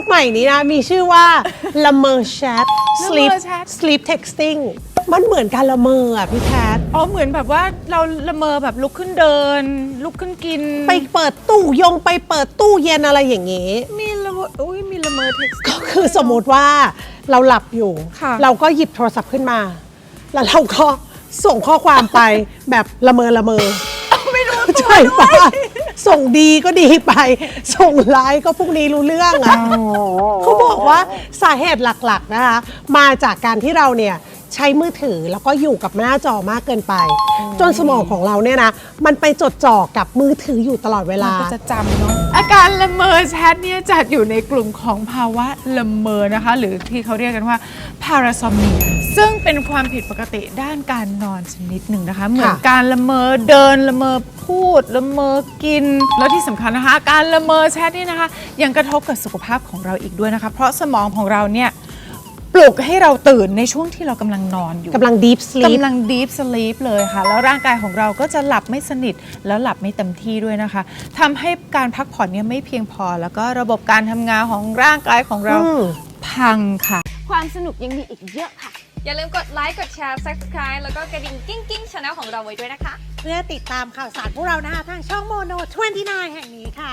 กใหม่นี้นะ มีชื่อว่าละเมอแชท sleep Lemur chat sleep texting มันเหมือนการละเมออะพี่แคท อ๋อเหมือนแบบว่าเราละเมอแบบลุกขึ้นเดิน ลุกขึ้นกินไปเปิดตู้ยงไปเปิดตู้เย็นอะไรอย่างงี้ มีละเมออุ้ยมีละเมอเท็กซ์ ก็คือสมมติว่าเราหลับอยู่ ค่ะ เราก็หยิบโทรศัพท์ขึ้นมา แล้วเราก็ส่งข้อความไป แบบละเมอละเมอไม่รู้ ใช่ปะส่งดีก็ดีไป ส่งร้ายก็พวกนี้รู้เรื่องอะเขาบอกว่าสาเหตุหลักๆนะคะ มาจากการที่เราเนี่ย ใช้มือถือแล้วก็อยู่กับหน้าจอมากเกินไป จนสมองของเราเนี่ยนะ มันไปจดจ่อกับมือถืออยู่ตลอดเวลา ก็จะจำเนาะอาการละเมอแชทเนี่ยจัดอยู่ในกลุ่มของภาวะละเมอนะคะ หรือที่เขาเรียกกันว่าพาราซอมเนียซึ่งเป็นความผิดปกติด้านการนอนชนิดหนึ่งนะคะ เหมือนการละเมอเดินละเมอพูดละเมอกิน แล้วที่สำคัญนะคะ การละเมอแชทนี่นะคะ ยังกระทบกับสุขภาพของเราอีกด้วยนะคะ เพราะสมองของเราเนี่ย ปลุกให้เราตื่นในช่วงที่เรากำลังนอนอยู่กำลัง deep sleep กำลัง deep sleep เลยค่ะ แล้วร่างกายของเราก็จะหลับไม่สนิท แล้วหลับไม่เต็มที่ด้วยนะคะทำให้การพักผ่อนเนี่ยไม่เพียงพอ แล้วก็ระบบการทำงานของร่างกายของเราอืม พังค่ะ ความสนุกยังมีอีกเยอะค่ะ อย่าลืมกดไลค์ กดแชร์ subscribe แล้วก็กระดิ่งกิ้งกิ้งช anel ของเราไว้ด้วยนะคะ เพื่อติดตามข่าวสารพวกเรานะคะทางช่องโมโน 29 แห่งนี้ค่ะ